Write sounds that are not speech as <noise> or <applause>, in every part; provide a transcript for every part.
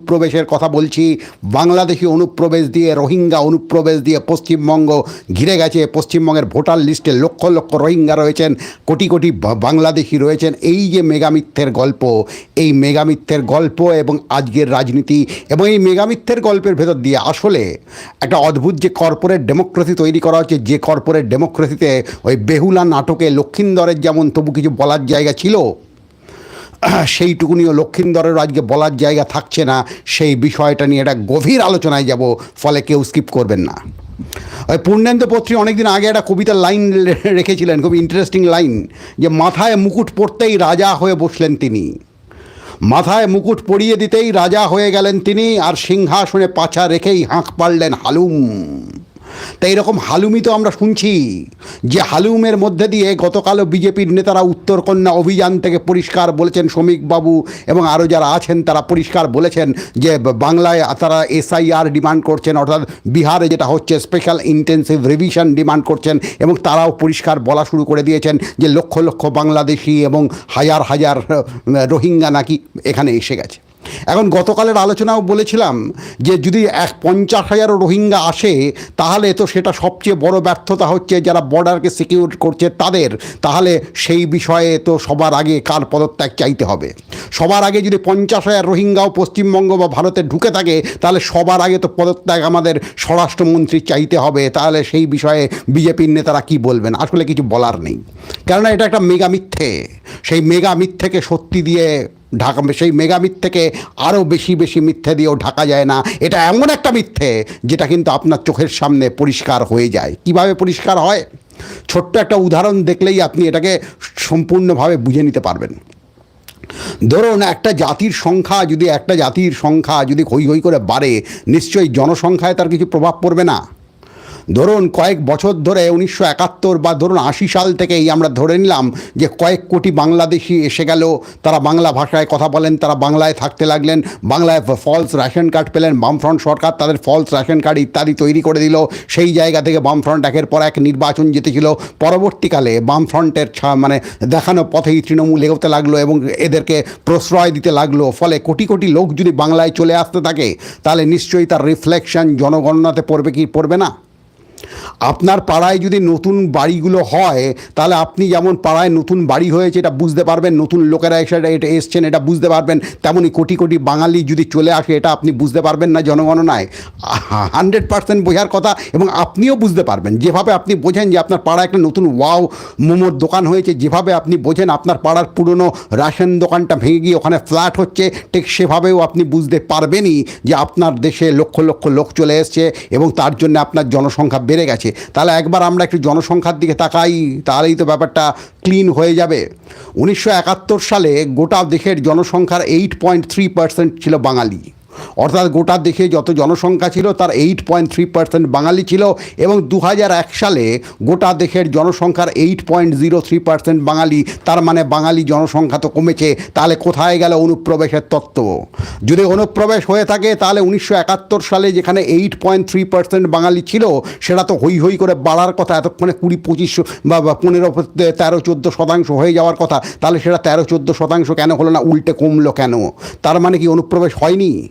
অনুপ্রবেশের কথা বলছি, বাংলাদেশি অনুপ্রবেশ দিয়ে, রোহিঙ্গা অনুপ্রবেশ দিয়ে পশ্চিমবঙ্গ ঘিরে গেছে। পশ্চিমবঙ্গের ভোটার লিস্টে লক্ষ লক্ষ রোহিঙ্গা রয়েছেন, কোটি কোটি বাংলাদেশি রয়েছেন। এই যে মেগামিথ্যের গল্প, এই মেগামিথ্যের গল্প এবং আজকের রাজনীতি এবং এই মেগামিথ্যের গল্পের ভেতর দিয়ে আসলে একটা অদ্ভুত যে কর্পোরেট ডেমোক্রেসি তৈরি করা হচ্ছে, যে কর্পোরেট ডেমোক্রেসিতে ওই বেহুলা নাটকে লক্ষিন্দরের যেমন তবু কিছু বলার জায়গা ছিল <clears throat> সেইটুকুনিও লক্ষিন্দরের আজকে বলার জায়গা থাকছে না। সেই বিষয়টা নিয়ে একটা গভীর আলোচনায় যাব, ফলে কেউ স্কিপ করবেন না। ওই পূর্ণেন্দু পত্রী অনেকদিন আগে একটা কবিতার লাইন রেখেছিলেন, খুব ইন্টারেস্টিং লাইন যে মাথায় মুকুট পড়তেই রাজা হয়ে বসলেন তিনি। মাথায় মুকুট পরিয়ে দিতেই রাজা হয়ে গেলেন তিনি, আর সিংহাসনে পাছা রেখেই হাঁক পারলেন হালুম। তা এরকম হালুমি তো আমরা শুনছি যে হালুমের মধ্যে দিয়ে গতকালও বিজেপির নেতারা উত্তরকন্যা অভিযান থেকে পরিষ্কার বলেছেন শ্রমিক বাবু এবং আরও যারা আছেন তারা পরিষ্কার বলেছেন যে বাংলায় তারা এসআইআর ডিমান্ড করছেন, অর্থাৎ বিহারে যেটা হচ্ছে স্পেশাল ইন্টেন্সিভ রিভিশন ডিমান্ড করছেন এবং তারাও পরিষ্কার বলা শুরু করে দিয়েছেন যে লক্ষ লক্ষ বাংলাদেশি এবং হাজার হাজার রোহিঙ্গা নাকি এখানে এসে গেছে। এখন গতকালের আলোচনাও বলেছিলাম যে যদি এক পঞ্চাশ হাজার রোহিঙ্গা আসে, তাহলে তো সেটা সবচেয়ে বড় ব্যর্থতা হচ্ছে যারা বর্ডারকে সিকিউর করছে তাদের। তাহলে সেই বিষয়ে তো সবার আগে কার পদত্যাগ চাইতে হবে? সবার আগে যদি পঞ্চাশ হাজার রোহিঙ্গাও পশ্চিমবঙ্গ বা ভারতে ঢুকে থাকে, তাহলে সবার আগে তো পদত্যাগ আমাদের স্বরাষ্ট্রমন্ত্রী চাইতে হবে। তাহলে সেই বিষয়ে বিজেপির নেতারা কি বলবেন? আসলে কিছু বলার নেই। কেননা এটা একটা মেগা মিথ্যে। সেই মেগা মিথ্যেকে সত্যি দিয়ে ঢাকা সেই মেগা মিথ্যেকে আরও বেশি বেশি মিথ্যে দিয়েও ঢাকা যায় না। এটা এমন একটা মিথ্যে যেটা কিন্তু আপনার চোখের সামনে পরিষ্কার হয়ে যায়। কীভাবে পরিষ্কার হয়? ছোট্ট একটা উদাহরণ দেখলেই আপনি এটাকে সম্পূর্ণভাবে বুঝে নিতে পারবেন। ধরুন, একটা জাতির সংখ্যা যদি একটা জাতির সংখ্যা যদি হই হই করে বাড়ে, নিশ্চয়ই জনসংখ্যায় তার কিছু প্রভাব পড়বে না। ধরুন কয়েক বছর ধরে উনিশশো একাত্তর বা ধরুন আশি সাল থেকেই আমরা ধরে নিলাম যে কয়েক কোটি বাংলাদেশি এসে গেল, তারা বাংলা ভাষায় কথা বলেন, তারা বাংলায় থাকতে লাগলেন, বাংলায় ফলস রেশন কার্ড পেলেন, বামফ্রন্ট সরকার তাদের ফলস রেশন কার্ড ইত্যাদি তৈরি করে দিল। সেই জায়গা থেকে বামফ্রন্ট একের পর এক নির্বাচন জিতেছিল। পরবর্তীকালে বামফ্রন্টের মানে দেখানো পথেই তৃণমূল এগোতে লাগল এবং এদেরকে প্রশ্রয় দিতে লাগল। ফলে কোটি কোটি লোক যদি বাংলায় চলে আসতে থাকে, তাহলে নিশ্চয়ই তার রিফ্লেকশন জনগণনাতে পড়বে কি? পড়বে না? আপনার পাড়ায় যদি নতুন বাড়িগুলো হয়, তাহলে আপনি যেমন পাড়ায় নতুন বাড়ি হয়েছে, এটা বুঝতে পারবেন, নতুন লোকেরা এসে এটা এসছেন, এটা বুঝতে পারবেন তেমনই কোটি কোটি বাঙালি যদি চলে আসে, এটা আপনি বুঝতে পারবেন না জনগণনায়। হান্ড্রেড পার্সেন্ট বোঝার কথা, এবং আপনিও বুঝতে পারবেন। যেভাবে আপনি বোঝেন যে আপনার পাড়ায় একটা নতুন ওয়াও মোমোর দোকান হয়েছে, যেভাবে আপনি বোঝেন আপনার পাড়ার পুরনো রেশন দোকানটা ভেঙে গিয়ে ওখানে ফ্ল্যাট হচ্ছে, ঠিক সেভাবেও আপনি বুঝতে পারবেনই যে আপনার দেশে লক্ষ লক্ষ লোক চলে এসছে, এবং তার জন্য আপনার জনসংখ্যা বেড়ে গেছে। তাহলে একবার আমরা একটু জনসংখ্যার দিকে তাকাই, তাহলেই তো ব্যাপারটা ক্লিন হয়ে যাবে। উনিশশো একাত্তর সালে গোটা দেশের জনসংখ্যার এইট পয়েন্ট থ্রি পার্সেন্ট ছিল বাঙালি। অর্থাৎ গোটা দেশে যত জনসংখ্যা ছিল, তার এইট পয়েন্ট থ্রি পার্সেন্ট বাঙালি ছিল এবং দু এক সালে গোটা দেশের জনসংখ্যার eight point zero three percent বাঙালি, তার মানে বাঙালি জনসংখ্যা তো কমেছে। তাহলে কোথায় গেল অনুপ্রবেশের তত্ত্ব? যদি অনুপ্রবেশ হয়ে থাকে, তাহলে উনিশশো একাত্তর সালে যেখানে এইট পয়েন্ট থ্রি পার্সেন্ট বাঙালি ছিল, সেটা তো হই হই করে বাড়ার কথা। এতক্ষণে কুড়ি পঁচিশ বা পনেরো, তেরো, চোদ্দ শতাংশ হয়ে যাওয়ার কথা। তাহলে সেটা তেরো, চোদ্দ শতাংশ কেন হলো না? উল্টে কমলো কেন? তার মানে কি অনুপ্রবেশ হয়নি?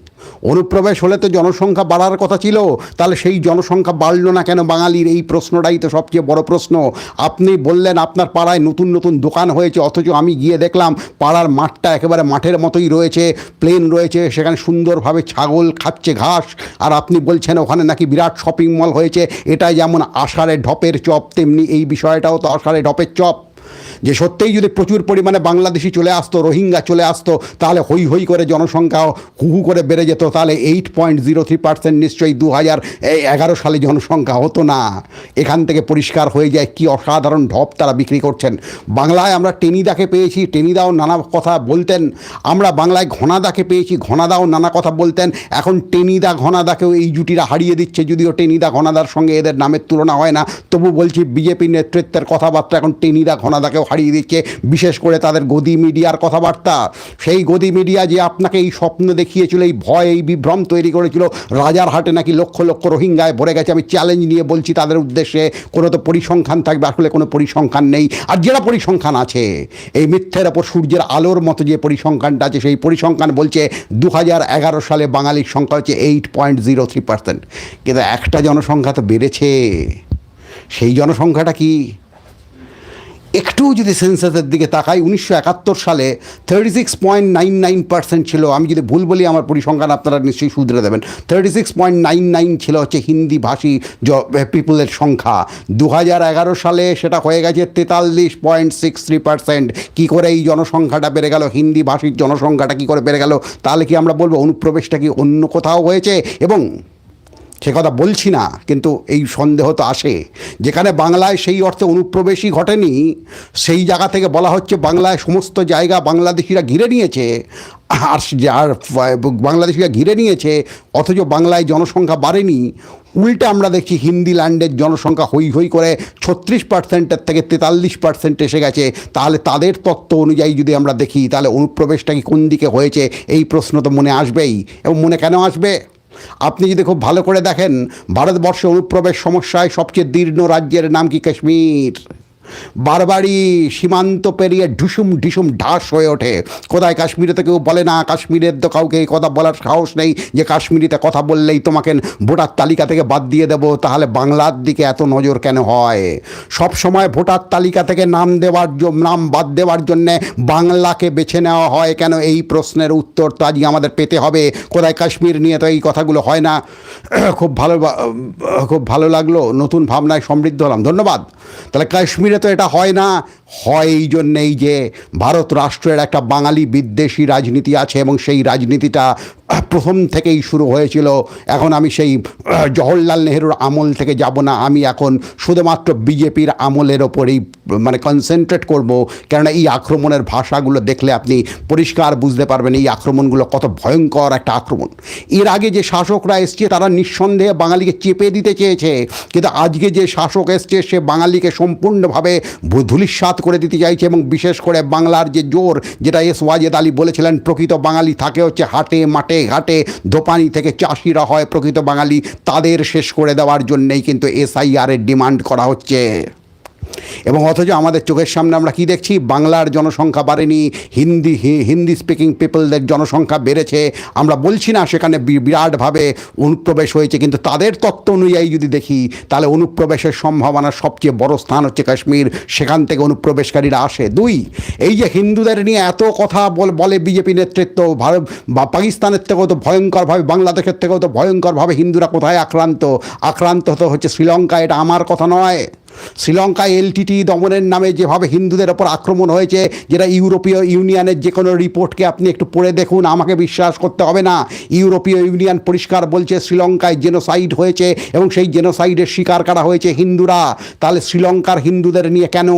অনুপ্রবেশ হলে তো জনসংখ্যা বাড়ার কথা ছিল। তাহলে সেই জনসংখ্যা বাড়লো না কেন বাঙালির এই প্রশ্নটাই তো সবচেয়ে বড় প্রশ্ন। আপনি বললেন আপনার পাড়ায় নতুন নতুন দোকান হয়েছে, অথচ আমি গিয়ে দেখলাম পাড়ার মাঠটা একেবারে মাঠের মতোই রয়েছে প্লেন রয়েছে, সেখানে সুন্দরভাবে ছাগল খাচ্ছে ঘাস, আর আপনি বলছেন ওখানে নাকি বিরাট শপিং মল হয়েছে এটা যেমন আষাঢ়ে ঢপের চপ, তেমনি এই বিষয়টাও তো আষাঢ়ে ঢপের চপ। যে সত্যিই যদি প্রচুর পরিমাণে বাংলাদেশি চলে আসতো, রোহিঙ্গা চলে আসতো, তাহলে হই হই করে জনসংখ্যা হু হু করে বেড়ে যেত, তাহলে eight point zero three percent নিশ্চয়ই দু হাজার এগারো সালে জনসংখ্যা হতো না। এখান থেকে পরিষ্কার হয়ে যায় কি অসাধারণ ঢপ তারা বিক্রি করছেন। বাংলায় আমরা টেনিদাকে পেয়েছি, টেনিদাও নানা কথা বলতেন। আমরা বাংলায় ঘনাদাকে পেয়েছি, ঘনাদাও নানা কথা বলতেন। এখন টেনিদা ঘনাদাকেও এই জুটিরা হারিয়ে দিচ্ছে, যদিও টেনিদা ঘনাদার সঙ্গে এদের নামের তুলনা হয় না। তবু বলছি বিজেপি নেতৃত্বের কথাবার্তা, এখন টেনিদা ঘনাদাকেও হারিয়ে দিচ্ছে, বিশেষ করে তাদের গদি মিডিয়ার কথাবার্তা। সেই গদি মিডিয়া যে আপনাকে এই স্বপ্ন দেখিয়েছিল, এই ভয়, এই বিভ্রম তৈরি করেছিল, রাজার হাটে নাকি লক্ষ লক্ষ রোহিঙ্গায় ভরে গেছে। আমি চ্যালেঞ্জ নিয়ে বলছি তাদের উদ্দেশ্যে, কোনো তো পরিসংখ্যান থাকবে, আসলে কোনো পরিসংখ্যান নেই। আর যেটা পরিসংখ্যান আছে, এই মিথ্যের ওপর সূর্যের আলোর মতো যে পরিসংখ্যানটা আছে, সেই পরিসংখ্যান বলছে দু হাজার এগারো সালে বাঙালির সংখ্যা হচ্ছে eight point zero three percent কিন্তু একটা জনসংখ্যা তো বেড়েছে। সেই জনসংখ্যাটা কি? একটু যদি সেন্সাসের দিকে তাকাই, উনিশশো একাত্তর সালে thirty six point nine nine percent ছিল। আমি যদি ভুল বলি, আমার পরিসংখ্যান আপনারা নিশ্চয়ই শুধরে দেবেন। Thirty six point nine nine ছিল হচ্ছে হিন্দি ভাষী পিপুলের সংখ্যা। দু হাজার এগারো সালে সেটা হয়ে গেছে তেতাল্লিশ পয়েন্ট সিক্স থ্রি পার্সেন্ট কী করে এই জনসংখ্যাটা বেড়ে গেল? হিন্দি ভাষীর জনসংখ্যাটা কী করে বেড়ে গেল? তাহলে কি আমরা বলব অনুপ্রবেশটা কি অন্য কোথাও হয়েছে? এবং সে কথা বলছি না, কিন্তু এই সন্দেহ তো আসে। যেখানে বাংলায় সেই অর্থে অনুপ্রবেশই ঘটেনি, সেই জায়গা থেকে বলা হচ্ছে বাংলায় সমস্ত জায়গা বাংলাদেশিরা ঘিরে নিয়েছে। আর যার বাংলাদেশিরা ঘিরে নিয়েছে, অথচ বাংলায় জনসংখ্যা বাড়েনি। উল্টে আমরা দেখছি হিন্দি ল্যান্ডের জনসংখ্যা হই হই করে ছত্রিশ পার্সেন্টের থেকে তেতাল্লিশ পার্সেন্ট এসে গেছে। তাহলে তাদের তত্ত্ব অনুযায়ী যদি আমরা দেখি, তাহলে অনুপ্রবেশটা কি কোন দিকে হয়েছে, এই প্রশ্ন তো মনে আসবেই। এবং মনে কেন আসবে? আপনি যদি খুব ভালো করে দেখেন, ভারতবর্ষে অনুপ্রবেশ সমস্যায় সবচেয়ে দীর্ণ রাজ্যের নাম কি কাশ্মীর? বারবারই সীমান্ত পেরিয়ে ঢুসুম ঢিসুম ঢাস হয়ে ওঠে। কোথায় কাশ্মীরে তো কেউ বলে না, কাশ্মীরের তো কাউকে এই কথা বলার সাহস নেই যে কাশ্মীরিতে কথা বললেই তোমাকে ভোটার তালিকা থেকে বাদ দিয়ে দেবো, তাহলে বাংলার দিকে এত নজর কেন হয়? সব সময় ভোটার তালিকা থেকে নাম দেওয়ার নাম বাদ দেওয়ার জন্যে বাংলাকে বেছে নেওয়া হয় কেন? এই প্রশ্নের উত্তর তো আজকে আমাদের পেতে হবে। কোথায় কাশ্মীর নিয়ে তো এই কথাগুলো হয় না। খুব ভালো খুব ভালো লাগল, নতুন ভাবনায় সমৃদ্ধ হলাম। ধন্যবাদ। তাহলে কাশ্মীরে তো এটা হয় না। হয় এই জন্যেই যে ভারত রাষ্ট্রের একটা বাঙালি বিদ্বেষী রাজনীতি আছে এবং সেই রাজনীতিটা প্রথম থেকেই শুরু হয়েছিল। এখন আমি সেই জওহরলাল নেহরুর আমল থেকে যাব না। আমি এখন শুধুমাত্র বিজেপির আমলের ওপরেই মানে কনসেন্ট্রেট করব। কেননা এই আক্রমণের ভাষাগুলো দেখলে আপনি পরিষ্কার বুঝতে পারবেন এই আক্রমণগুলো কত ভয়ঙ্কর একটা আক্রমণ। এর আগে যে শাসকরা এসছে, তারা নিঃসন্দেহে বাঙালিকে চেপে দিতে চেয়েছে। কিন্তু আজকে যে শাসক এসছে, সে বাঙালিকে সম্পূর্ণভাবে ধূলিসাৎ করে দিতে চাইছে এবং বিশেষ করে বাংলার যে জোর, যেটা এস ওয়াজেদ আলী বলেছিলেন, প্রকৃত বাঙালি থাকে হচ্ছে হাটে, মাঠে ঘাটে দোপানি থেকে চাষিরা হয় প্রকৃত বাঙালি, তাদের শেষ করে দেওয়ার জন্যেই কিন্তু এসআইআরের ডিমান্ড করা হচ্ছে। এবং অথচ আমাদের চোখের সামনে আমরা কি দেখছি? বাংলার জনসংখ্যা বাড়েনি, হিন্দি হিন্দি স্পিকিং পিপলদের জনসংখ্যা বেড়েছে। আমরা বলছি না সেখানে বিরাটভাবে অনুপ্রবেশ হয়েছে, কিন্তু তাদের তত্ত্ব অনুযায়ী যদি দেখি, তাহলে অনুপ্রবেশের সম্ভাবনা সবচেয়ে বড় স্থান হচ্ছে কাশ্মীর। সেখান থেকে অনুপ্রবেশকারীরা আসে। দুই, এই যে হিন্দুদের নিয়ে এত কথা বল- বলে বিজেপি নেতৃত্ব, ভারত বা পাকিস্তানের থেকেও তো ভয়ঙ্করভাবে, বাংলাদেশের থেকেও তো ভয়ঙ্করভাবে হিন্দুরা কোথায় আক্রান্ত? আক্রান্ত তো হচ্ছে শ্রীলঙ্কা, এটা আমার কথা নয়। শ্রীলঙ্কায় এলটিটি দমনের নামে যেভাবে হিন্দুদের ওপর আক্রমণ হয়েছে, যেটা ইউরোপীয় ইউনিয়নের যে কোনো রিপোর্টকে আপনি একটু পড়ে দেখুন, আমাকে বিশ্বাস করতে হবে না। ইউরোপীয় ইউনিয়ন পরিষ্কার বলছে শ্রীলঙ্কায় জেনোসাইড হয়েছে এবং সেই জেনোসাইডের শিকার করা হয়েছে হিন্দুরা। তাহলে শ্রীলঙ্কার হিন্দুদের নিয়ে কেন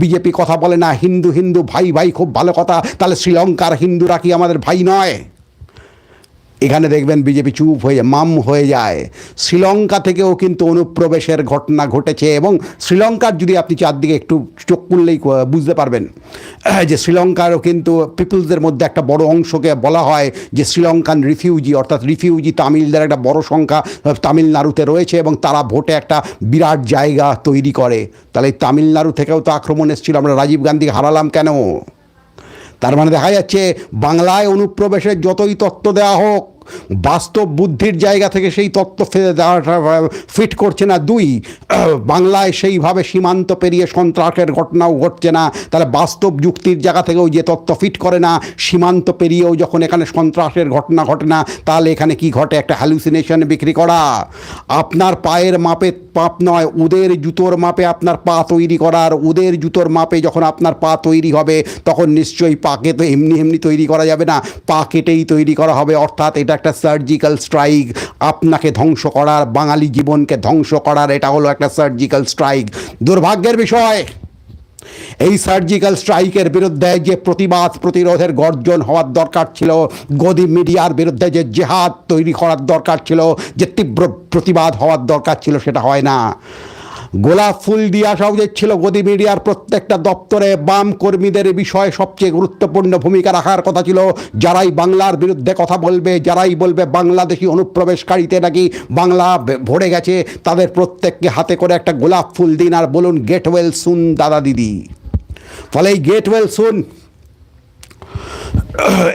বিজেপি কথা বলে না? হিন্দু হিন্দু, ভাই ভাই, খুব ভালো কথা। তাহলে শ্রীলঙ্কার হিন্দুরা কি আমাদের ভাই নয়? এখানে দেখবেন বিজেপি চুপ হয়ে যায় মাম হয়ে যায়। শ্রীলঙ্কা থেকেও কিন্তু অনুপ্রবেশের ঘটনা ঘটেছে এবং শ্রীলঙ্কার যদি আপনি চারদিকে একটু চোখ খুললেই ক- বুঝতে পারবেন। <clears throat> যে শ্রীলঙ্কারও কিন্তু পিপলসদের মধ্যে একটা বড় অংশকে বলা হয় যে শ্রীলঙ্কান রিফিউজি, অর্থাৎ রিফিউজি তামিলদের একটা বড় সংখ্যা তামিলনাড়ুতে রয়েছে এবং তারা ভোটে একটা বিরাট জায়গা তৈরি করে। তাহলে তামিলনাড়ু থেকেও তো আক্রমণ এসেছিল, আমরা রাজীব গান্ধীকে হারালাম কেন? তার মানে দেখা যাচ্ছে, বাংলায় অনুপ্রবেশের যতই তত্ত্ব দেওয়া হোক বাস্তব বুদ্ধির জায়গা থেকে সেই তত্ত্ব ফিট করছে না দুই। <clears throat> বাংলায় সেইভাবে সীমান্ত পেরিয়ে সন্ত্রাসের ঘটনাও ঘটছে না। তাহলে বাস্তব যুক্তির জায়গা থেকেও যে তত্ত্ব ফিট করে না, সীমান্ত পেরিয়েও যখন এখানে সন্ত্রাসের ঘটনা ঘটে না, তাহলে এখানে কি ঘটে? একটা হ্যালুসিনেশন বিক্রি করা। আপনার পায়ের মাপে পাপ নয় ওদের জুতোর মাপে আপনার পা তৈরি করার ওদের জুতোর মাপে যখন আপনার পা তৈরি হবে, তখন নিশ্চয়ই পাকে তো এমনি এমনি তৈরি করা যাবে না। পা কেটেই তৈরি করা হবে। অর্থাৎ এটা একটা সার্জিক্যাল স্ট্রাইক আপনাকে ধ্বংস করার, বাঙালি জীবনকে ধ্বংস করার, এটা হলো একটা সার্জিক্যাল স্ট্রাইক দুর্ভাগ্যের বিষয়, এই সার্জিক্যাল স্ট্রাইকের বিরুদ্ধে যে প্রতিবাদ প্রতিরোধের গর্জন হওয়ার দরকার ছিল, গদি মিডিয়ার বিরুদ্ধে যে জেহাদ তৈরি করার দরকার ছিল, যে তীব্র প্রতিবাদ হওয়ার দরকার ছিল, সেটা হয় না। গোলাপ ফুল দিয়ে আসা উচিত ছিল গদি মিডিয়ার প্রত্যেকটা দপ্তরে বাম কর্মীদের বিষয়ে সবচেয়ে গুরুত্বপূর্ণ ভূমিকা রাখার কথা ছিল। যারাই বাংলার বিরুদ্ধে কথা বলবে, যারাই বলবে বাংলাদেশি অনুপ্রবেশকারীতে নাকি বাংলা ভরে গেছে, তাদের প্রত্যেককে হাতে করে একটা গোলাপ ফুল দিন আর বলুন, গেট ওয়েল সুন দাদা দিদি। ফলে এই গেট ওয়েল সুন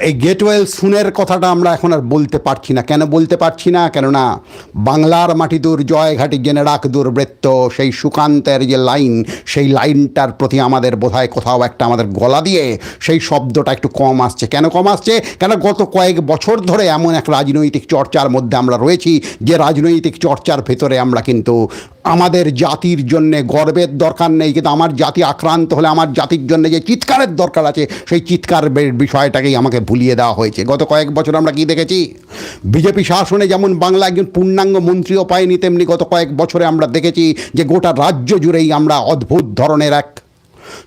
এই গেটওয়েল সুনের কথাটা আমরা এখন আর বলতে পারছি না। কেন বলতে পারছি না? কেননা বাংলার মাটি দূর, জয়ঘাটি জেনে রাখ দুর্বৃত্ত সেই সুকান্তের যে লাইন, সেই লাইনটার প্রতি আমাদের বোধহয় কোথাও একটা আমাদের গলা দিয়ে সেই শব্দটা একটু কম আসছে। কেন কম আসছে? কেন গত কয়েক বছর ধরে এমন এক রাজনৈতিক চর্চার মধ্যে আমরা রয়েছি, যে রাজনৈতিক চর্চার ভেতরে আমরা কিন্তু আমাদের জাতির জন্যে গর্বের দরকার নেই, কিন্তু আমার জাতি আক্রান্ত হলে আমার জাতির জন্য যে চিৎকারের দরকার আছে, সেই চিৎকার বে- বিষয়টাকেই আমাকে ভুলিয়ে দেওয়া হয়েছে। গত কয়েক বছর আমরা কি দেখেছি? বিজেপি শাসনে যেমন বাংলা একজন পূর্ণাঙ্গ মন্ত্রীও পায়নি, তেমনি গত কয়েক বছরে আমরা দেখেছি যে গোটা রাজ্য জুড়েই আমরা অদ্ভুত ধরনের এক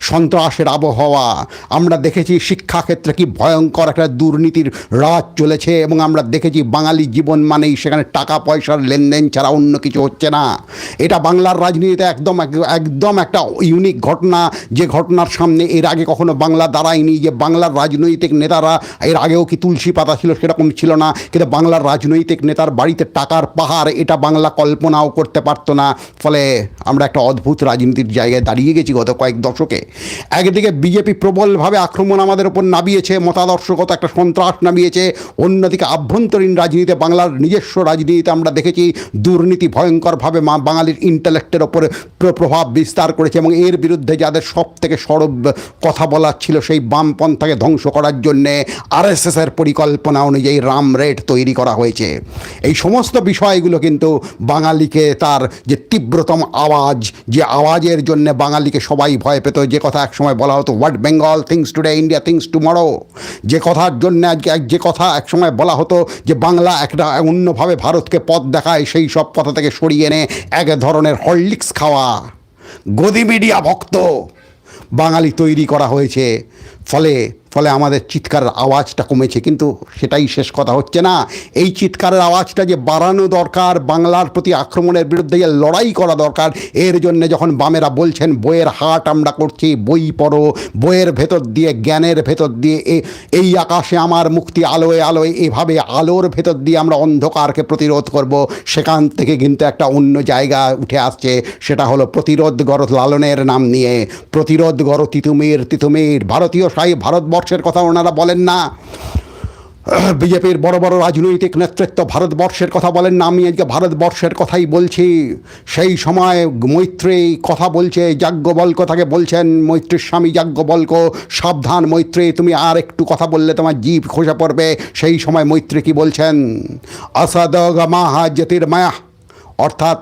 সন্ত্রাসের আবহাওয়া। আমরা দেখেছি শিক্ষাক্ষেত্রে কি ভয়ঙ্কর একটা দুর্নীতির রাজ চলেছে এবং আমরা দেখেছি বাঙালি জীবন মানেই সেখানে টাকা পয়সার লেনদেন ছাড়া অন্য কিছু হচ্ছে না। এটা বাংলার রাজনীতিতে একদম এক- একদম একটা ইউনিক ঘটনা। যে ঘটনার সামনে এর আগে কখনো বাংলা দাঁড়ায়নি। যে বাংলার রাজনৈতিক নেতারা এর আগেও কি তুলসী পাতা ছিল সেরকম ছিল না। কিন্তু বাংলার রাজনৈতিক নেতার বাড়িতে টাকার পাহাড়, এটা বাংলা কল্পনাও করতে পারতো না। ফলে আমরা একটা অদ্ভুত রাজনীতির জায়গায় দাঁড়িয়ে গেছি গত কয়েক দশকে একদিকে বিজেপি প্রবলভাবে আক্রমণ আমাদের ওপর নামিয়েছে, মতাদর্শগত একটা সন্ত্রাস নামিয়েছে, অন্যদিকে আভ্যন্তরীণ রাজনীতিতে বাংলার নিজস্ব রাজনীতিতে আমরা দেখেছি দুর্নীতি ভয়ঙ্করভাবে মা বাঙালির ইন্টালেক্টের ওপর প্র- প্রভাব বিস্তার করেছে এবং এর বিরুদ্ধে যাদের সব থেকে সরব কথা বলার ছিল সেই বামপন্থাকে ধ্বংস করার জন্যে আরএসএসের পরিকল্পনা অনুযায়ী রাম রেট তৈরি করা হয়েছে। এই সমস্ত বিষয়গুলো কিন্তু বাঙালিকে তার যে তীব্রতম আওয়াজ, যে আওয়াজের জন্য বাঙালিকে সবাই ভয় পেত যে কথা এক সময় বলা হতো what Bengal thinks today India thinks tomorrow যে কথার জন্য আজকে যে কথা এক সময় বলা হতো যে বাংলা একটা অন্যভাবে ভারতকে পথ দেখায়, সেই সব কথা থেকে সরিয়ে এনে এক ধরনের হরলিক্স খাওয়া। গদি মিডিয়া ভক্ত বাঙালি তৈরি করা হয়েছে। ফলে ফলে আমাদের চিৎকারের আওয়াজটা কমেছে, কিন্তু সেটাই শেষ কথা হচ্ছে না। এই চিৎকারের আওয়াজটা যে বাড়ানো দরকার, বাংলার প্রতি আক্রমণের বিরুদ্ধে যে লড়াই করা দরকার, এর জন্য যখন বামেরা বলছেন, বইয়ের হাট আমরা করছি, বই পড়ো, বইয়ের ভেতর দিয়ে, জ্ঞানের ভেতর দিয়ে এই আকাশে আমার মুক্তি, আলোয় আলোয়, এভাবে আলোর ভেতর দিয়ে আমরা অন্ধকারকে প্রতিরোধ করব। সেখান থেকে কিন্তু একটা অন্য জায়গা উঠে আসছে, সেটা হলো প্রতিরোধ গর লালনের নাম নিয়ে। প্রতিরোধ গর তিতুমির তিতুমির, ভারতীয় সাই ভারতবর্ষের কথা ওনারা বলেন না। বিজেপির বড় বড় রাজনৈতিক নেতৃত্ব ভারতবর্ষের কথা বলেন না। আমি আজকে ভারতবর্ষের কথাই বলছি। সেই সময় মৈত্রী কথা বলছে, যাজ্ঞবল্ক তাকে বলছেন, মৈত্রীর স্বামী যাজ্ঞবল্ক, সাবধান মৈত্রী তুমি আর একটু কথা বললে তোমার জীব খসে পড়বে। সেই সময় মৈত্রী কি বলছেন? অসদ গমাহা জ্যোতির্ময়া। অর্থাৎ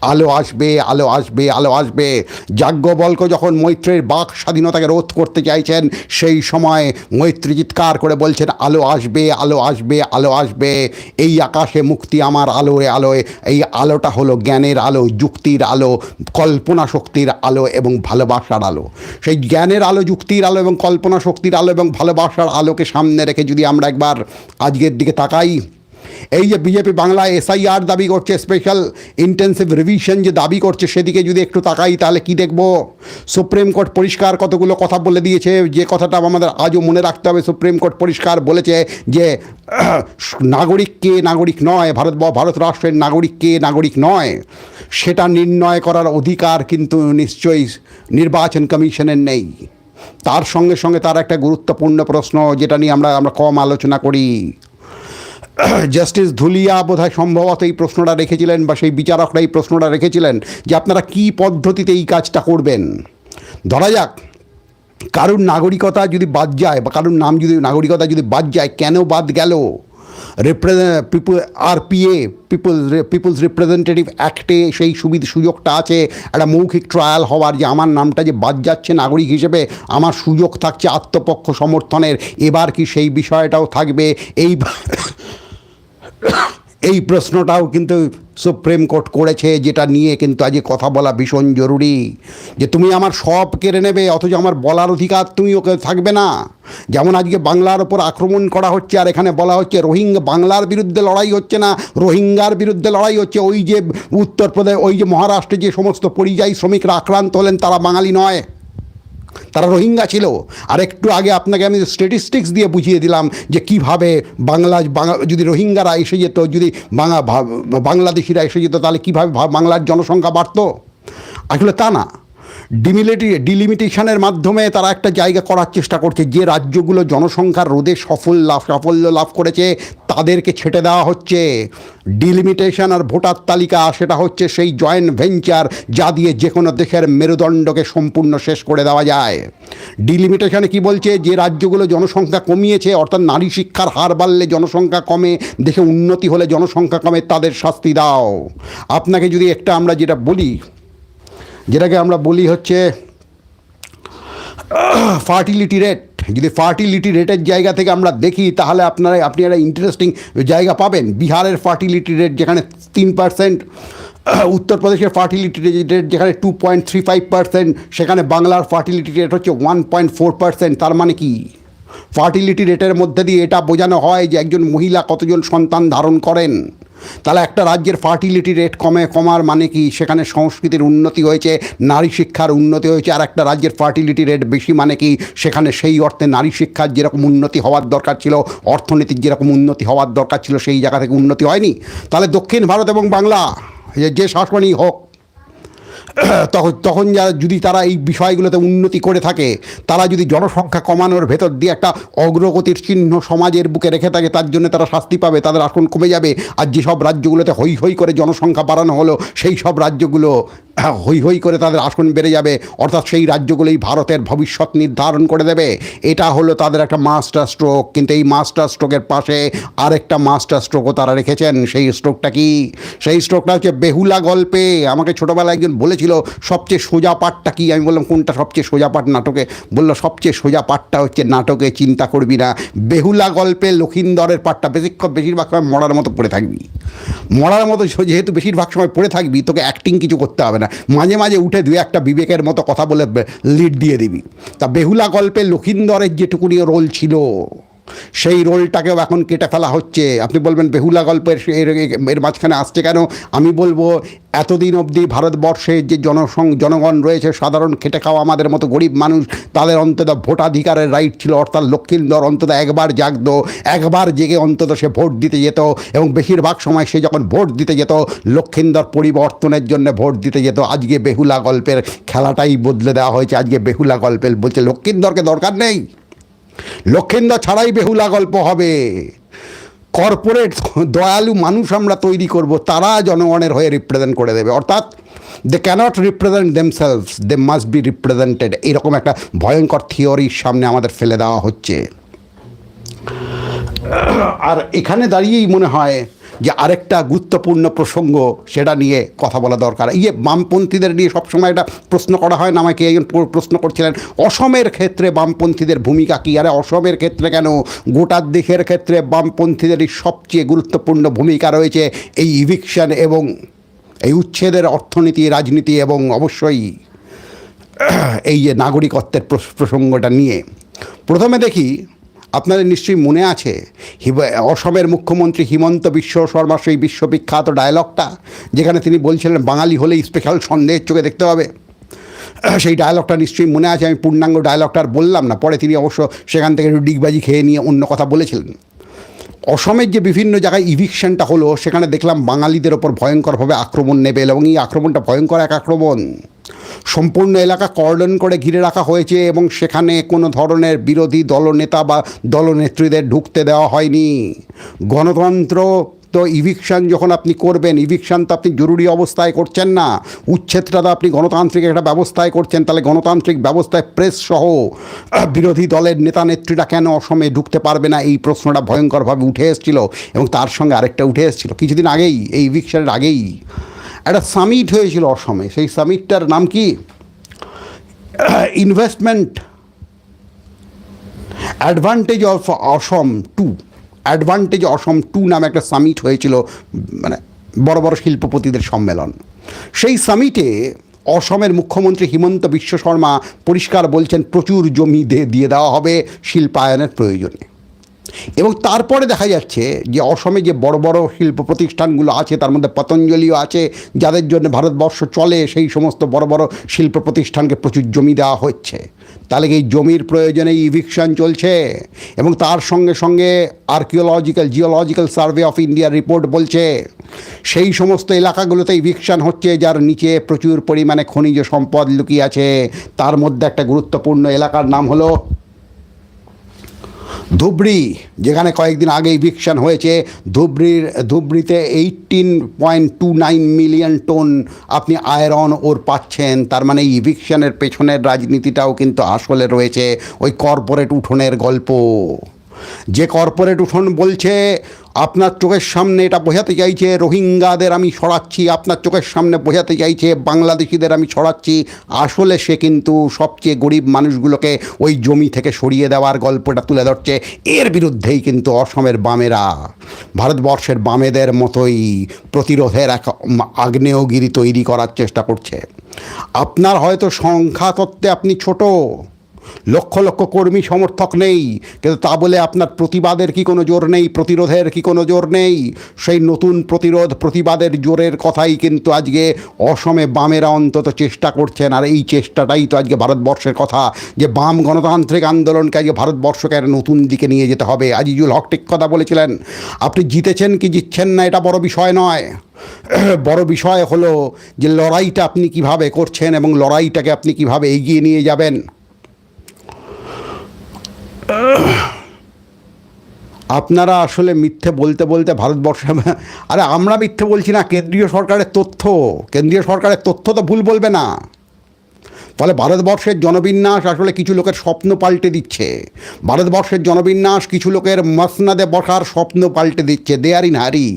আলো আসবে আলো আসবে আলো আসবে। যাজ্ঞবল্ক যখন মৈত্রের বাক স্বাধীনতাকে রোধ করতে চাইছেন, সেই সময় মৈত্রী চিৎকার করে বলছেন, আলো আসবে আলো আসবে আলো আসবে। এই আকাশে মুক্তি আমার আলোয় আলোয়। এই আলোটা হলো জ্ঞানের আলো, যুক্তির আলো, কল্পনা শক্তির আলো এবং ভালোবাসার আলো। সেই জ্ঞানের আলো, যুক্তির আলো এবং কল্পনা শক্তির আলো এবং ভালোবাসার আলোকে সামনে রেখে যদি আমরা একবার আজকের দিকে তাকাই এই যে বিজেপি বাংলায় এসআইআর দাবি করছে স্পেশাল ইন্টেন্সিভ রিভিশন যে দাবি করছে, সেদিকে যদি একটু তাকাই, তাহলে কি দেখব? সুপ্রিম কোর্ট পরিষ্কার কতগুলো কথা বলে দিয়েছে, যে কথাটা আমাদের আজও মনে রাখতে হবে। সুপ্রিম কোর্ট পরিষ্কার বলেছে যে, <clears throat> নাগরিক কে নাগরিক নয়, ভারত ভারত রাষ্ট্রের নাগরিক কে নাগরিক নয়, সেটা নির্ণয় করার অধিকার কিন্তু নিশ্চয়ই নির্বাচন কমিশনের নেই। তার সঙ্গে সঙ্গে তার একটা গুরুত্বপূর্ণ প্রশ্ন, যেটা নিয়ে আমরা আমরা কম আলোচনা করি। <clears throat> জাস্টিস ধুলিয়া বোধহয় সম্ভবত এই প্রশ্নটা রেখেছিলেন বা সেই বিচারকরা এই প্রশ্নটা রেখেছিলেন যে আপনারা কি পদ্ধতিতে এই কাজটা করবেন। ধরা যাক, কারুর নাগরিকতা যদি বাদ যায় বা কারুর নাম যদি, নাগরিকতা যদি বাদ যায়, কেন বাদ গেল? People RPA people people's representative অ্যাক্টে সেই সুবিধা, সুযোগটা আছে, একটা মৌখিক ট্রায়াল হওয়ার যে আমার নামটা যে বাদ যাচ্ছে নাগরিক হিসেবে, আমার সুযোগ থাকছে আত্মপক্ষ সমর্থনের। এবার কি সেই বিষয়টাও থাকবে? এই এই প্রশ্নটাও কিন্তু সুপ্রিম কোর্ট করেছে, যেটা নিয়ে কিন্তু আজকে কথা বলা ভীষণ জরুরি। যে তুমি আমার সব কেড়ে নেবে, অথচ আমার বলার অধিকার তুমি ওকে থাকবে না। যেমন আজকে বাংলার ওপর আক্রমণ করা হচ্ছে, আর এখানে বলা হচ্ছে রোহিঙ্গা, বাংলার বিরুদ্ধে লড়াই হচ্ছে না, রোহিঙ্গার বিরুদ্ধে লড়াই হচ্ছে। ওই যে উত্তরপ্রদেশ, ওই যে মহারাষ্ট্রে যে সমস্ত পরিযায়ী শ্রমিকরা আক্রান্ত হলেন, তারা বাঙালি নয়। তারা রোহিঙ্গা ছিল। আর একটু আগে আপনাকে আমি স্ট্যাটিস্টিক্স দিয়ে বুঝিয়ে দিলাম যে কীভাবে বাংলা, যদি রোহিঙ্গারা এসে যেত, যদি বাংলা, বাংলাদেশিরা এসে যেত, তাহলে কীভাবে বাংলার জনসংখ্যা বাড়তো? আসলে তা না। ডিমিলিটি ডিলিমিটেশনের মাধ্যমে তারা একটা জায়গা করার চেষ্টা করছে। যে রাজ্যগুলো জনসংখ্যার রোধে সফল লাভ, সাফল্য লাভ করেছে, তাদেরকে ছেটে দেওয়া হচ্ছে। ডিলিমিটেশন আর ভোটার তালিকা, সেটা হচ্ছে সেই জয়েন্ট ভেঞ্চার যা দিয়ে যে কোনো দেশের মেরুদণ্ডকে সম্পূর্ণ শেষ করে দেওয়া যায়। ডিলিমিটেশনে কি বলছে? যে রাজ্যগুলো জনসংখ্যা কমিয়েছে, অর্থাৎ নারী শিক্ষার হার বাড়লে জনসংখ্যা কমে দেখে উন্নতি হলে জনসংখ্যা কমে, তাদের শাস্তি দাও। আপনাকে যদি একটা আমরা যেটা বলি যেটাকে আমরা বলি হচ্ছে ফার্টিলিটি রেট যদি ফার্টিলিটি রেটের জায়গা থেকে আমরা দেখি, তাহলে আপনারা, আপনি একটা ইন্টারেস্টিং জায়গা পাবেন। বিহারের ফার্টিলিটি রেট যেখানে তিন পার্সেন্ট উত্তরপ্রদেশের ফার্টিলিটি রেট যেখানে two point three five percent সেখানে বাংলার ফার্টিলিটি রেট হচ্ছে ওয়ান পয়েন্ট ফোর পার্সেন্ট তার মানে কি? ফার্টিলিটি রেটের মধ্যে দিয়ে এটা বোঝানো হয় যে একজন মহিলা কতজন সন্তান ধারণ করেন। তাহলে একটা রাজ্যের ফার্টিলিটি রেট কমে, কমার মানে কি? সেখানে সংস্কৃতির উন্নতি হয়েছে, নারী শিক্ষার উন্নতি হয়েছে, আর একটা রাজ্যের ফার্টিলিটি রেট বেশি মানে কি? সেখানে সেই অর্থে নারী শিক্ষার যেরকম উন্নতি হওয়ার দরকার ছিল, অর্থনীতির যেরকম উন্নতি হওয়ার দরকার ছিল, সেই জায়গা থেকে উন্নতি হয়নি। তাহলে দক্ষিণ ভারত এবং বাংলা যে শাসনই হোক <clears throat> তখন তখন যা যদি তারা এই বিষয়গুলোতে উন্নতি করে থাকে, তারা যদি জনসংখ্যা কমানোর ভেতর দিয়ে একটা অগ্রগতির চিহ্ন সমাজের বুকে রেখে থাকে, তার জন্য তারা শাস্তি পাবে, তাদের আসন কমে যাবে। আর যেসব রাজ্যগুলোতে হই হই করে জনসংখ্যা বাড়ানো হলো, সেই সব রাজ্যগুলো <clears throat> হই হই করে তাদের আসন বেড়ে যাবে। অর্থাৎ সেই রাজ্যগুলোই ভারতের ভবিষ্যৎ নির্ধারণ করে দেবে। এটা হলো তাদের একটা মাস্টার স্ট্রোক। কিন্তু এই মাস্টার স্ট্রোকের পাশে আরেকটা মাস্টার স্ট্রোকও তারা রেখেছেন। সেই স্ট্রোকটা কি? সেই স্ট্রোকটা হচ্ছে বেহুলা গল্পে। আমাকে ছোটোবেলায় একজন বলেছিল সবচেয়ে সোজা পাঠটা কি? আমি বললাম, কোনটা সবচেয়ে সোজা পাঠ? নাটকে। বলল, সবচেয়ে সোজা পাঠটা হচ্ছে নাটকে চিন্তা করবি না। বেহুলা গল্পে লক্ষিন্দরের পাঠটা বেশিক্ষণ বেশিরভাগ সময় মরার মতো পড়ে থাকবি। মরার মতো যেহেতু বেশিরভাগ সময় পড়ে থাকবি, তোকে অ্যাক্টিং কিছু করতে হবে না। মাঝে মাঝে উঠে দু একটা বিবেকের মতো কথা বলে লিড দিয়ে দিবি। তা বেহুলা গল্পে লক্ষিন্দরের যেটুকুনি রোল ছিল সেই রোলটাকেও এখন কেটে ফেলা হচ্ছে। আপনি বলবেন, বেহুলা গল্পের এর মাঝখানে আসছে কেন? আমি বলব, এতদিন অবধি ভারতবর্ষে যে জনসং জনগণ রয়েছে, সাধারণ খেটে খাওয়া আমাদের মতো গরিব মানুষ, তাদের অন্তত ভোটাধিকারের রাইট ছিল, অর্থাৎ লক্ষ্মীন্দর অন্তত একবার জাগতো, একবার জেগে অন্তত সে ভোট দিতে যেত, এবং বেশিরভাগ সময় সে যখন ভোট দিতে যেত লক্ষ্মীন্দর পরিবর্তনের জন্য ভোট দিতে যেত। আজকে বেহুলা গল্পের খেলাটাই বদলে দেওয়া হয়েছে, আজকে বেহুলা গল্পের বলছে লক্ষ্মীন্দরকে দরকার নেই। লক্ষেন্দর ছাড়াই বেহুলা গল্প হবে। কর্পোরেট দয়ালু মানুষ আমরা তৈরি করব, তারা জনগণের হয়ে রিপ্রেজেন্ট করে দেবে। অর্থাৎ they cannot represent themselves they must be represented এরকম একটা ভয়ঙ্কর থিওরির সামনে আমাদের ফেলে দেওয়া হচ্ছে। আর এখানে দাঁড়িয়েই মনে হয় যে আরেকটা গুরুত্বপূর্ণ প্রসঙ্গ সেটা নিয়ে কথা বলা দরকার। ইয়ে বামপন্থীদের নিয়ে সবসময় একটা প্রশ্ন করা হয় না, আমাকে একজন প্রশ্ন করছিলেন, অসমের ক্ষেত্রে বামপন্থীদের ভূমিকা কী? আরে অসমের ক্ষেত্রে কেন? গোটা দেশের ক্ষেত্রে বামপন্থীদেরই সবচেয়ে গুরুত্বপূর্ণ ভূমিকা রয়েছে এই ইভিকশন এবং এই উচ্ছেদের অর্থনীতি, রাজনীতি এবং অবশ্যই <clears throat> এই যে নাগরিকত্বের প্রসঙ্গটা নিয়ে। প্রথমে দেখি আপনাদের নিশ্চয়ই মনে আছে অসমের মুখ্যমন্ত্রী হিমন্ত বিশ্ব শর্মার সেই বিশ্ববিখ্যাত ডায়লগটা, যেখানে তিনি বলছিলেন, বাঙালি হলেই স্পেশাল সন্দেহের চোখে দেখতে হবে। সেই ডায়লগটা নিশ্চয়ই মনে আছে, আমি পূর্ণাঙ্গ ডায়লগটা বললাম না, পরে তিনি অবশ্য সেখান থেকে একটু ডিগবাজি খেয়ে নিয়ে অন্য কথা বলেছিলেন। অসমের যে বিভিন্ন জায়গায় ইভিকশনটা হলো, সেখানে দেখলাম বাঙালিদের ওপর ভয়ঙ্করভাবে আক্রমণ নেবে, এবং এই আক্রমণটা ভয়ঙ্কর এক আক্রমণ। সম্পূর্ণ এলাকা কর্ডন করে ঘিরে রাখা হয়েছে এবং সেখানে কোনো ধরনের বিরোধী দলনেতা বা দলনেত্রীদের ঢুকতে দেওয়া হয়নি। গণতন্ত্র তো ইভিকশান যখন আপনি করবেন ইভিকশান তো আপনি জরুরি অবস্থায় করছেন না। উচ্ছেদটা তো আপনি গণতান্ত্রিক একটা ব্যবস্থায় করছেন, তাহলে গণতান্ত্রিক ব্যবস্থায় প্রেস সহ বিরোধী দলের নেতা নেত্রীরা কেন অসমে ঢুকতে পারবে না? এই প্রশ্নটা ভয়ঙ্করভাবে উঠে এসেছিল এবং তার সঙ্গে আরেকটা উঠে এসেছিল কিছুদিন আগেই, এই ইভিকশানের আগেই। একটা সামিট হয়েছিল অসমে। সেই সামিটটার নাম কি? Investment advantage of Assam two advantage Assam two নামে একটা সামিট হয়েছিল মানে বড় বড় শিল্পপতিদের সম্মেলন। সেই সামিটে অসমের মুখ্যমন্ত্রী হিমন্ত বিশ্ব শর্মা পরিষ্কার বলছেন, প্রচুর জমি দিয়ে দেওয়া হবে, শিল্পায়নের প্রয়োজনে। এবং তারপরে দেখা যাচ্ছে যে অসমে যে বড় বড় শিল্প প্রতিষ্ঠানগুলো আছে, তার মধ্যে পতঞ্জলিও আছে, যাদের জন্য ভারতবর্ষ চলে, সেই সমস্ত বড় বড় শিল্প প্রতিষ্ঠানকে প্রচুর জমি দেওয়া হচ্ছে। তাহলে এই জমির প্রয়োজনে ইভিকশন চলছে? এবং তার সঙ্গে সঙ্গে আর্কিওলজিক্যাল জিওলজিক্যাল সার্ভে অফ ইন্ডিয়ার রিপোর্ট বলছে, সেই সমস্ত এলাকাগুলোতে ইভিকশন হচ্ছে, যার নিচে প্রচুর পরিমাণে খনিজ সম্পদ লুকিয়ে আছে। তার মধ্যে একটা গুরুত্বপূর্ণ এলাকার নাম হলো ধুবড়ি, যেখানে কয়েকদিন আগে ইভিকশন হয়েছে, ধুবড়ির, ধুবড়িতে eighteen point two nine million ton আপনি আয়রন ওর পাচ্ছেন। তার মানে ইভিকশনের পেছনের রাজনীতিটাও কিন্তু আসলে রয়েছে। ওই কর্পোরেট উঠোনের গল্প। যে কর্পোরেট উঠোন বলছে, আপনার চোখের সামনে এটা বোঝাতে চাইছে, রোহিঙ্গাদের আমি সরাচ্ছি, আপনার চোখের সামনে বোঝাতে চাইছে, বাংলাদেশিদের আমি সরাচ্ছি, আসলে সে কিন্তু সবচেয়ে গরিব মানুষগুলোকে ওই জমি থেকে সরিয়ে দেওয়ার গল্পটা তুলে ধরছে। এর বিরুদ্ধেই কিন্তু অসমের বামেরা, ভারতবর্ষের বামেদের মতোই প্রতিরোধের এক আগ্নেয়গিরি তৈরি করার চেষ্টা করছে। আপনার হয়তো সংখ্যা তত্ত্বে আপনি ছোট লক্ষ লক্ষ কর্মী সমর্থক নেই, কিন্তু তা বলে আপনার প্রতিবাদের কি কোনো জোর নেই? প্রতিরোধের কি কোনো জোর নেই? সেই নতুন প্রতিরোধ প্রতিবাদের জোরের কথাই কিন্তু আজকে অসমে বামেরা অন্তত চেষ্টা করছেন, আর এই চেষ্টাটাই তো আজকে ভারতবর্ষের কথা, যে বাম গণতান্ত্রিক আন্দোলনকে আজকে ভারতবর্ষকে নতুন দিকে নিয়ে যেতে হবে। আজিজুল হক ঠিক কথা বলেছিলেন, আপনি জিতেছেন কি জিতছেন না এটা বড় বিষয় নয়। <clears throat> বড় বিষয় হলো যে লড়াইটা আপনি কীভাবে করছেন এবং লড়াইটাকে আপনি কীভাবে এগিয়ে নিয়ে যাবেন। আপনারা আসলে মিথ্যে বলতে বলতে ভারতবর্ষে আরে আমরা মিথ্যে বলছি না, কেন্দ্রীয় সরকারের তথ্য, কেন্দ্রীয় সরকারের তথ্য তো ভুল বলবে না। ফলে ভারতবর্ষের জনবিন্যাস আসলে কিছু লোকের স্বপ্ন পাল্টে দিচ্ছে। ভারতবর্ষের জনবিন্যাস কিছু লোকের মসনাদে বসার স্বপ্ন পাল্টে দিচ্ছে। দে আর ইন হারি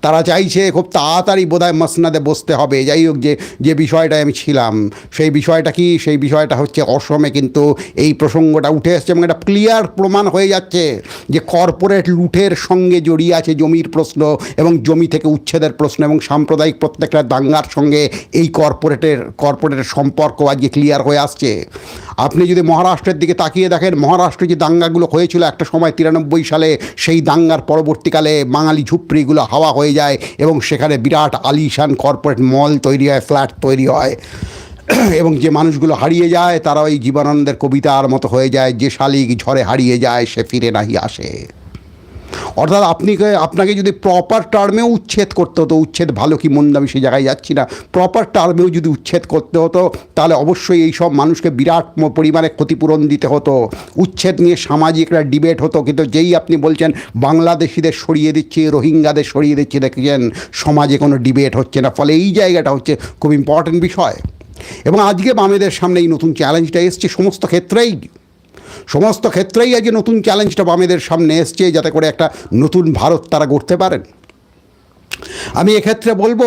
তারা চাইছে খুব তাড়াতাড়ি বোধহয় মসনাদে বসতে হবে। যাই হোক যে যে বিষয়টায় আমি ছিলাম, সেই বিষয়টা কি? সেই বিষয়টা হচ্ছে অসমে কিন্তু এই প্রসঙ্গটা উঠে এসছে এবং এটা ক্লিয়ার প্রমাণ হয়ে যাচ্ছে যে কর্পোরেট লুটের সঙ্গে জড়িয়ে আছে জমির প্রশ্ন এবং জমি থেকে উচ্ছেদের প্রশ্ন এবং সাম্প্রদায়িক প্রত্যেকটা দাঙ্গার সঙ্গে এই কর্পোরেটের কর্পোরেটের সম্পর্ক আজকে ক্লিয়ার হয়ে আসছে। আপনি যদি মহারাষ্ট্রের দিকে তাকিয়ে দেখেন, মহারাষ্ট্রে যে দাঙ্গাগুলো হয়েছিল একটা সময় তিরানব্বই সালে, সেই দাঙ্গার পরবর্তীকালে বাঙালি ঝুপড়িগুলো হাওয়া হয়ে যায় এবং সেখানে বিরাট আলিশান কর্পোরেট মল তৈরি হয় ফ্ল্যাট তৈরি হয়। এবং যে মানুষগুলো হারিয়ে যায়, তারা ওই জীবনানন্দের কবিতার মতো হয়ে যায়, যে শালিক ঝড়ে হারিয়ে যায়, সে ফিরে নাহি আসে। অর্থাৎ আপনি আপনাকে যদি প্রপার টার্মেও উচ্ছেদ করতে হতো, উচ্ছেদ ভালো কি মন্দ আমি সেই জায়গায় যাচ্ছি না প্রপার টার্মেও যদি উচ্ছেদ করতে হতো, তাহলে অবশ্যই এই সব মানুষকে বিরাট পরিমাণে ক্ষতিপূরণ দিতে হতো। উচ্ছেদ নিয়ে সামাজিক একটা ডিবেট হতো, কিন্তু যেই আপনি বলছেন, বাংলাদেশিদের সরিয়ে দিচ্ছি, রোহিঙ্গাদের সরিয়ে দিচ্ছি, দেখছেন, সমাজে কোনো ডিবেট হচ্ছে না, ফলে এই জায়গাটা হচ্ছে খুব ইম্পর্ট্যান্ট বিষয়। এবং আজকে বামেদের সামনে এই নতুন চ্যালেঞ্জটা এসছে, সমস্ত ক্ষেত্রেই। সমস্ত ক্ষেত্রেই আজকে নতুন চ্যালেঞ্জটা বামেদের সামনে এসছে, যাতে করে একটা নতুন ভারত তারা গড়তে পারেন। আমি এক্ষেত্রে বলব,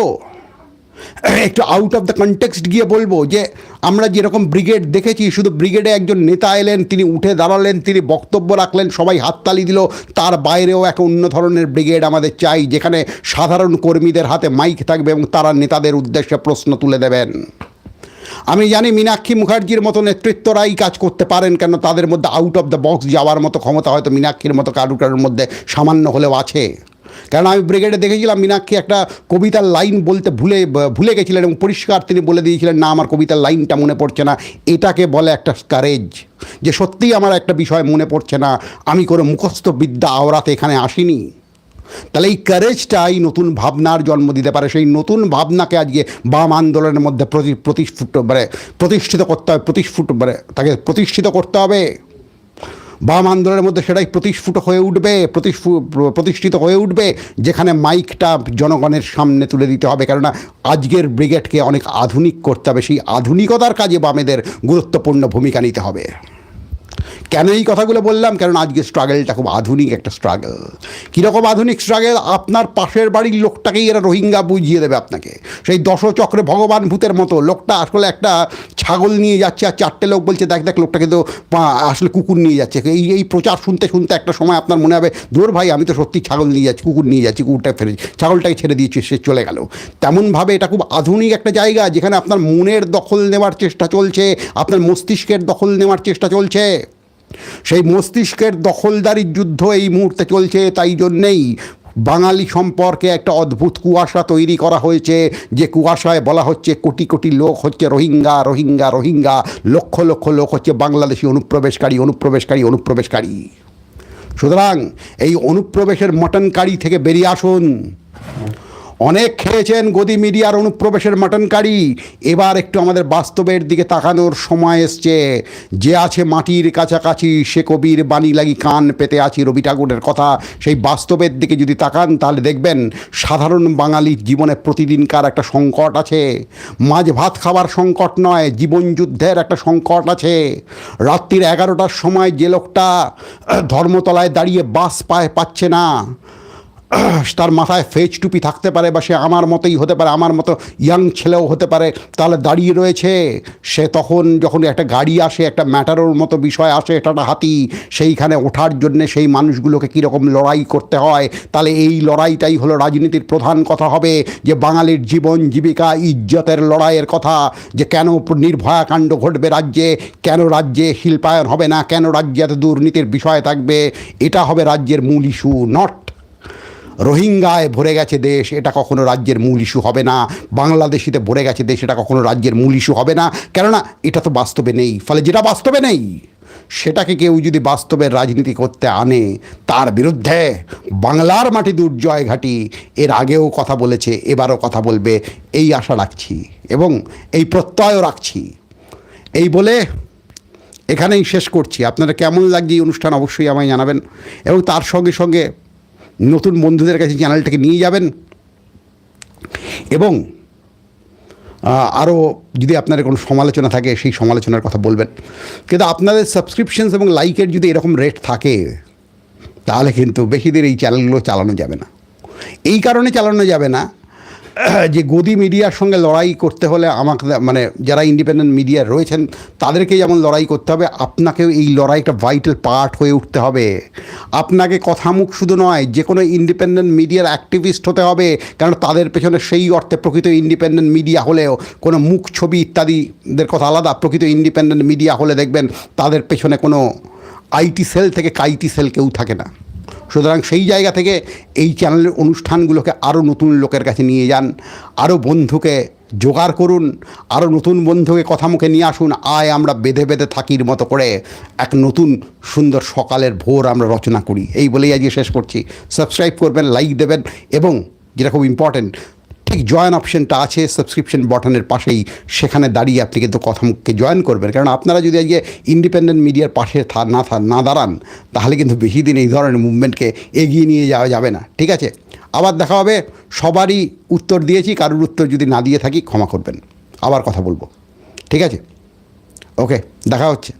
একটু আউট অফ দ্য কনটেক্সট গিয়ে বলব যে, আমরা যেরকম ব্রিগেড দেখেছি, শুধু ব্রিগেডে একজন নেতা এলেন, তিনি উঠে দাঁড়ালেন, তিনি বক্তব্য রাখলেন, সবাই হাততালি দিল, তার বাইরেও এক অন্য ধরনের ব্রিগেড আমাদের চাই, যেখানে সাধারণ কর্মীদের হাতে মাইক থাকবে এবং তারা নেতাদের উদ্দেশ্যে প্রশ্ন তুলে দেবেন। আমি জানি মীনাক্ষী মুখার্জির মতো নেতৃত্বরাই কাজ করতে পারেন, কেন তাদের মধ্যে আউট অফ দ্য বক্স যাওয়ার মতো ক্ষমতা হয়তো মীনাক্ষীর মতো কারু কারোর মধ্যে সামান্য হলেও আছে। কারণ আমি ব্রিগেডে দেখেছিলাম মীনাক্ষী একটা কবিতার লাইন বলতে ভুলে ভুলে গেছিলেন এবং পরিষ্কার তিনি বলে দিয়েছিলেন, না, আমার কবিতার লাইনটা মনে পড়ছে না। এটাকে বলে একটা কারেজ যে সত্যিই আমার একটা বিষয় মনে পড়ছে না। আমি করে মুখস্থ বিদ্যা আওড়াতে এখানে আসিনি। তাহলে এই কারেজটা এই নতুন ভাবনার জন্ম দিতে পারে। সেই নতুন ভাবনাকে আজকে বাম আন্দোলনের মধ্যে প্রতি, প্রতিষ্ঠিত মানে প্রতিষ্ঠিত করতে হবে প্রতিষ্ফুট মানে তাকে প্রতিষ্ঠিত করতে হবে। বাম আন্দোলনের মধ্যে সেটাই প্রতিস্ফুট হয়ে উঠবে প্রতিষ্ঠিত হয়ে উঠবে, যেখানে মাইকটা জনগণের সামনে তুলে দিতে হবে। কেননা আজকের ব্রিগেডকে অনেক আধুনিক করতে হবে। সেই আধুনিকতার কাজে বামেদের গুরুত্বপূর্ণ ভূমিকা নিতে হবে। কেন এই কথাগুলো বললাম? কারণ আজকে স্ট্রাগেলটা খুব আধুনিক একটা স্ট্রাগল কীরকম আধুনিক স্ট্রাগল আপনার পাশের বাড়ির লোকটাকেই এরা রোহিঙ্গা বুঝিয়ে দেবে আপনাকে। সেই দশচক্রে ভগবান ভূতের মতো। লোকটা আসলে একটা ছাগল নিয়ে যাচ্ছে আর চারটে লোক বলছে, দেখ দেখ লোকটা কিন্তু পা- আসলে কুকুর নিয়ে যাচ্ছে। এই এই প্রচার শুনতে শুনতে একটা সময় আপনার মনে হবে, দূর ভাই, আমি তো সত্যি ছাগল নিয়ে যাচ্ছি, কুকুর নিয়ে যাচ্ছি কুকুরটাকে ফেলে ছাগলটাকে ছেড়ে দিয়েছি, সে চলে গেল। তেমনভাবে এটা খুব আধুনিক একটা জায়গা, যেখানে আপনার মনের দখল নেওয়ার চেষ্টা চলছে, আপনার মস্তিষ্কের দখল নেওয়ার চেষ্টা চলছে। সেই মস্তিষ্কের দখলদারির যুদ্ধ এই মুহূর্তে চলছে তাই জন্যেই বাঙালি সম্পর্কে একটা অদ্ভুত কুয়াশা তৈরি করা হয়েছে, যে কুয়াশায় বলা হচ্ছে কোটি কোটি লোক হচ্ছে রোহিঙ্গা রোহিঙ্গা রোহিঙ্গা, লক্ষ লক্ষ লোক হচ্ছে বাংলাদেশি অনুপ্রবেশকারী অনুপ্রবেশকারী অনুপ্রবেশকারী। সুতরাং এই অনুপ্রবেশের মটনকারী থেকে বেরিয়ে আসুন। অনেক খেয়েছেন গদি মিডিয়ার অনুপ্রবেশের মাটন কারি এবার একটু আমাদের বাস্তবের দিকে তাকানোর সময় এসছে। যে আছে মাটির কাছাকাছি, সে কবির বাণী লাগি কান পেতে আছি রবি ঠাকুরের কথা। সেই বাস্তবের দিকে যদি তাকান, তাহলে দেখবেন সাধারণ বাঙালির জীবনে প্রতিদিনকার একটা সংকট আছে। মাঝ ভাত খাবার সংকট নয় জীবনযুদ্ধের একটা সংকট আছে। রাত্রির এগারোটার সময় যে লোকটা ধর্মতলায় দাঁড়িয়ে বাস পায়, পাচ্ছে না। <clears throat> তার মাথায় ফেজ টুপি থাকতে পারে বা সে আমার মতোই হতে পারে, আমার মতো ইয়াং ছেলেও হতে পারে, তাহলে দাঁড়িয়ে রয়েছে। সে তখন যখন একটা গাড়ি আসে, একটা ম্যাটারোর মতো বিষয় আসে টাটা হাতি, সেইখানে ওঠার জন্যে সেই মানুষগুলোকে কীরকম লড়াই করতে হয়, তাহলে এই লড়াইটাই হলো রাজনীতির প্রধান কথা হবে, যে বাঙালির জীবন জীবিকা ইজ্জতের লড়াইয়ের কথা, যে কেন নির্ভয়া কাণ্ড ঘটবে রাজ্যে, কেন রাজ্যে শিল্পায়ন হবে না, কেন রাজ্যে এত দুর্নীতির বিষয় থাকবে, এটা হবে রাজ্যের মূল ইস্যু নট রোহিঙ্গায় ভরে গেছে দেশ, এটা কখনো রাজ্যের মূল ইস্যু হবে না। বাংলাদেশিতে ভরে গেছে দেশ, এটা কখনো রাজ্যের মূল ইস্যু হবে না। কেননা, এটা তো বাস্তবে নেই। ফলে যেটা বাস্তবে নেই, সেটাকে কেউ যদি বাস্তবের রাজনীতি করতে আনে, তার বিরুদ্ধে বাংলার মাটি দুর্জয় ঘাটি, এর আগেও কথা বলেছে, এবারও কথা বলবে, এই আশা রাখছি এবং এই প্রত্যয়ও রাখছি। এই বলে এখানেই শেষ করছি। আপনারা কেমন লাগছে এই অনুষ্ঠান অবশ্যই আমায় জানাবেন এবং তার সঙ্গে সঙ্গে নতুন বন্ধুদের কাছে চ্যানেলটাকে নিয়ে যাবেন। এবং আরও যদি আপনার কোনো সমালোচনা থাকে, সেই সমালোচনার কথা বলবেন। কিন্তু আপনাদের সাবস্ক্রিপশনস এবং লাইকের যদি এরকম রেট থাকে, তাহলে কিন্তু বেশি দিন এই চ্যানেলগুলো চালানো যাবে না। এই কারণে চালানো যাবে না। <clears throat> যে গদি মিডিয়ার সঙ্গে লড়াই করতে হলে আমাকে মানে যারা ইন্ডিপেন্ডেন্ট মিডিয়া রয়েছেন, তাদেরকে যেমন লড়াই করতে হবে, আপনাকেও এই লড়াইটা ভাইটাল পার্ট হয়ে উঠতে হবে। আপনাকে কথামুখ শুধু নয় যে কোনো ইন্ডিপেন্ডেন্ট মিডিয়ার অ্যাক্টিভিস্ট হতে হবে কারণ তাদের পেছনে সেই অর্থে প্রকৃত ইন্ডিপেন্ডেন্ট মিডিয়া হলেও, কোনো মুখ ছবি ইত্যাদিদের কথা আলাদা, প্রকৃত ইন্ডিপেন্ডেন্ট মিডিয়া হলে দেখবেন তাদের পেছনে কোনো আইটি সেল থেকে কাইটি সেল কেউ থাকে না। সুতরাং সেই জায়গা থেকে এই চ্যানেলের অনুষ্ঠানগুলোকে আরও নতুন লোকের কাছে নিয়ে যান, আরও বন্ধুকে জোগাড় করুন, আরও নতুন বন্ধুকে কথা মুখে নিয়ে আসুন, আয় আমরা বেঁধে বেঁধে থাকির মতো করে এক নতুন সুন্দর সকালের ভোর আমরা রচনা করি। এই বলেই আজকে শেষ করছি। সাবস্ক্রাইব করবেন, লাইক দেবেন এবং যেটা খুব ইম্পর্ট্যান্ট ঠিক জয়েন অপশনটা আছে সাবস্ক্রিপশন বটনের পাশেই, সেখানে দাঁড়িয়ে আপনি কিন্তু কথামুখকে জয়েন করবেন। কারণ আপনারা যদি আজকে ইন্ডিপেন্ডেন্ট মিডিয়ার পাশে না না দাঁড়ান, তাহলে কিন্তু বেশি দিন এই ধরনের মুভমেন্টকে এগিয়ে নিয়ে যাওয়া যাবে না। ঠিক আছে? আবার দেখা হবে, সবারই উত্তর দিয়েছি, কারোর উত্তর যদি না দিয়ে থাকি ক্ষমা করবেন। আবার কথা বলব। ঠিক আছে? ওকে দেখা হচ্ছে।